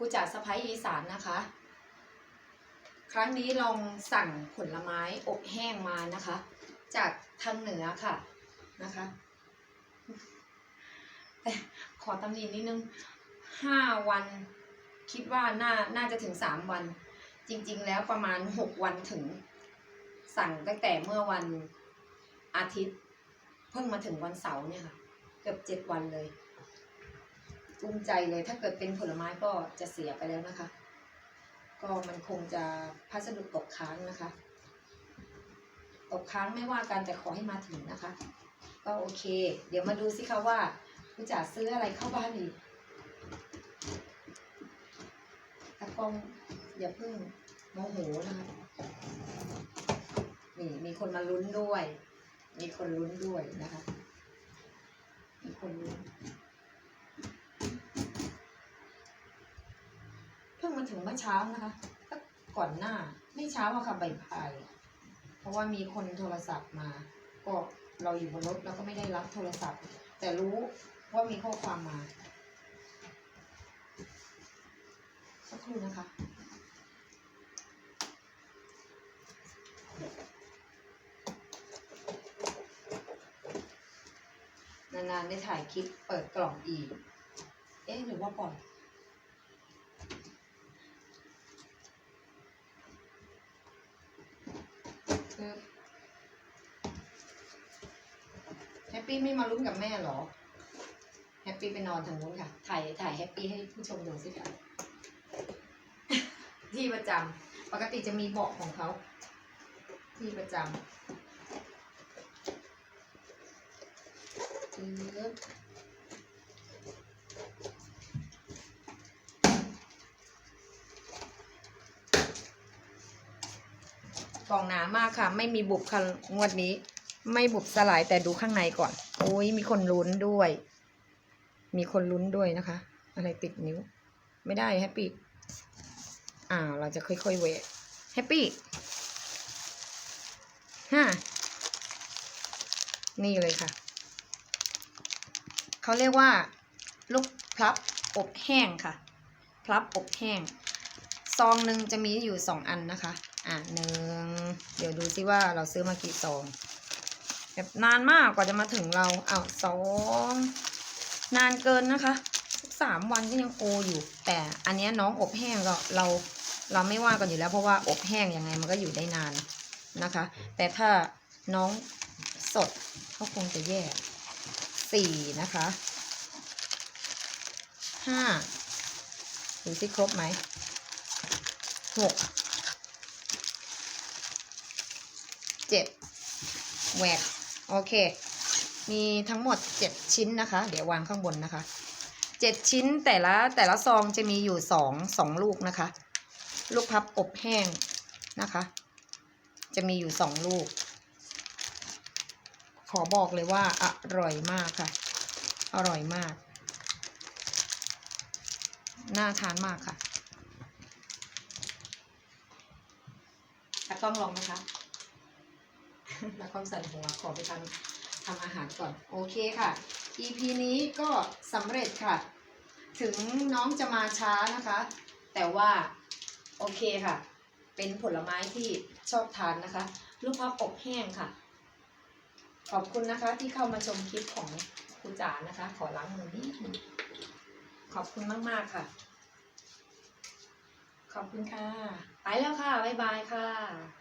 ครูจ๋าสะพ้ายอีสานนะคะ ครั้งนี้ลองสั่งผลไม้อบแห้งมานะคะ จากทางเหนือค่ะนะคะแต่ขอตำหนินิดนึงห้าวัน คิดว่าน่าน่าจะถึงสามวัน จริง ๆ แล้วประมาณหกวันถึง สั่งตั้งแต่เมื่อวันอาทิตย์ เพิ่งมาถึงวันเสาร์เนี่ยค่ะ เกือบเจ็ดวันเลย ภูมิใจเลยถ้าเกิดเป็นผลไม้ก็จะเสียไปแล้วนะคะ ก็มันคงจะพัสดุตกค้างนะคะ ตกค้างไม่ว่ากันแต่ขอให้มาถึงนะคะ ก็โอเค เดี๋ยวมาดูสิคะว่าคุณจ๋าซื้ออะไรเข้าบ้านอีกตะกล้องอย่าเพิ่งโมโหนะคะนี่มีคนมาลุ้นด้วย มีคนลุ้นด้วยนะคะ มีคนลุ้น เพิ่งมา ถึงเมื่อเช้านะคะก็ก่อนหน้าไม่เช้าอะค่ะบ่ายๆเพราะว่ามีคนโทรศัพท์มา ก็เราอยู่บนรถเราก็ไม่ได้รับโทรศัพท์ แต่รู้ว่ามีข้อความมา สักครู่นะคะนานๆได้ถ่ายคลิปเปิดกล่องอีก เอ๊ะหรือว่าปล่อย คือแฮ ปปี้ไม่มาลุ้นกับแม่หรอ แฮปปี้ไปนอนทางนู้นค่ะ ถ่ายถ่ายแฮปปี้ให้ผู้ชมดูสิคะที่ประจำ ปกติจะมีเบาะของเขา ที่ประจำจึ๊บกล่องหนามากค่ะ ไม่มีบุบค่ะงวดนี้ ไม่บุบสลายแต่ดูข้างในก่อน โอ้ยมีคนลุ้นด้วย มีคนลุ้นด้วยนะคะ อะไรติดนิ้ว ไม่ได้แฮปปี้อ่าเราจะค่อยๆเวทแฮปปี้ฮ่านี่เลยค่ะ เขาเรียกว่า ลูกพลับอบแห้งค่ะ พลับอบแห้ง ซองหนึ่งจะมีอยู่สองอันนะคะ อะหนึ่ง เดี๋ยวดูซิว่าเราซื้อมากี่ซอง แบบนานมากกว่าจะมาถึงเราอ้าวสองนานเกินนะคะสามวันก็ยังโออยู่ แต่อันนี้น้องอบแห้งก็เราเราไม่ว่ากันอยู่แล้วเพราะว่าอบแห้งยังไงมันก็อยู่ได้นานนะคะ แต่ถ้าน้องสดก็คงจะแย่สี่นะคะห้าดูสิครบไหมหกเจ็ดแหวก โอเค มีทั้งหมดเจ็ดชิ้นนะคะ เดี๋ยววางข้างบนนะคะเจ็ดชิ้นแต่ละแต่ละซองจะมีอยู่สองสองลูกนะคะ ลูกพับอบแห้งนะคะ จะมีอยู่สองลูก ขอบอกเลยว่าอร่อยมากค่ะ อร่อยมาก น่าทานมากค่ะตากล้องลองไหมคะ ตากล้องใส่หัวขอไปทำทำอาหารก่อน โอเคค่ะ EP นี้ก็สำเร็จค่ะ ถึงน้องจะมาช้านะคะ แต่ว่าโอเคค่ะ เป็นผลไม้ที่ชอบทานนะคะ ลูกพับอบแห้งค่ะ ขอบคุณนะคะที่เข้ามาชมคลิปของครูจ๋านะคะ ขอล้างมือนิดนึงขอบคุณมาก ๆ ค่ะ ขอบคุณค่ะ ไปแล้วค่ะ บ๊ายบายค่ะ